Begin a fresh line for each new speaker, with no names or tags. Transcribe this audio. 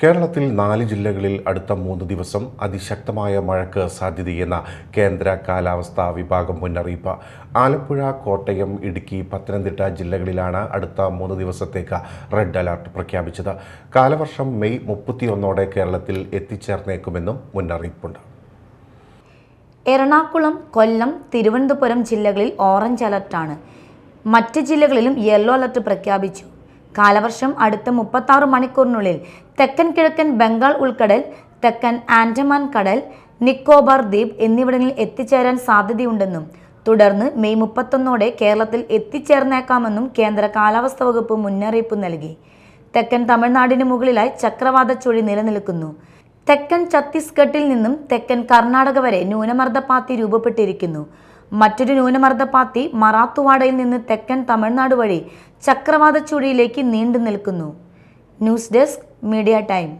കേരളത്തിൽ നാല് ജില്ലകളിൽ അടുത്ത മൂന്ന് ദിവസം അതിശക്തമായ മഴയ്ക്ക് സാധ്യതയെന്ന കേന്ദ്ര കാലാവസ്ഥാ വിഭാഗം മുന്നറിയിപ്പ്. ആലപ്പുഴ കോട്ടയം ഇടുക്കി പത്തനംതിട്ട ജില്ലകളിലാണ് അടുത്ത മൂന്ന് ദിവസത്തേക്ക് റെഡ് അലർട്ട് പ്രഖ്യാപിച്ചത്. കാലവർഷം മെയ് മുപ്പത്തിയൊന്നോടെ കേരളത്തിൽ എത്തിച്ചേർന്നേക്കുമെന്നും മുന്നറിയിപ്പുണ്ട്.
എറണാകുളം കൊല്ലം തിരുവനന്തപുരം ജില്ലകളിൽ ഓറഞ്ച് അലർട്ടാണ്. മറ്റ് ജില്ലകളിലും യെല്ലോ അലർട്ട് പ്രഖ്യാപിച്ചു. കാലവർഷം അടുത്ത മുപ്പത്താറ് മണിക്കൂറിനുള്ളിൽ തെക്കൻ കിഴക്കൻ ബംഗാൾ ഉൾക്കടൽ തെക്കൻ ആൻഡമാൻ കടൽ നിക്കോബാർ ദ്വീപ് എന്നിവിടങ്ങളിൽ എത്തിച്ചേരാൻ സാധ്യതയുണ്ടെന്നും തുടർന്ന് മെയ് മുപ്പത്തൊന്നോടെ കേരളത്തിൽ എത്തിച്ചേർന്നേക്കാമെന്നും കേന്ദ്ര കാലാവസ്ഥാ വകുപ്പ് മുന്നറിയിപ്പ് നൽകി. തെക്കൻ തമിഴ്നാടിന് മുകളിലായി ചക്രവാത ചുഴി നിലനിൽക്കുന്നു. തെക്കൻ ഛത്തീസ്ഗഡിൽ നിന്നും തെക്കൻ കർണാടക വരെ ന്യൂനമർദ്ദപാത്തി രൂപപ്പെട്ടിരിക്കുന്നു. മറ്റൊരു ന്യൂനമർദ്ദപാത്തി മറാത്തുവാടയിൽ നിന്ന് തെക്കൻ തമിഴ്നാട് വഴി ചക്രവാത ചുഴിയിലേക്ക് നീണ്ടു നിൽക്കുന്നു ന്യൂസ് ഡെസ്ക് മീഡിയ ടൈം.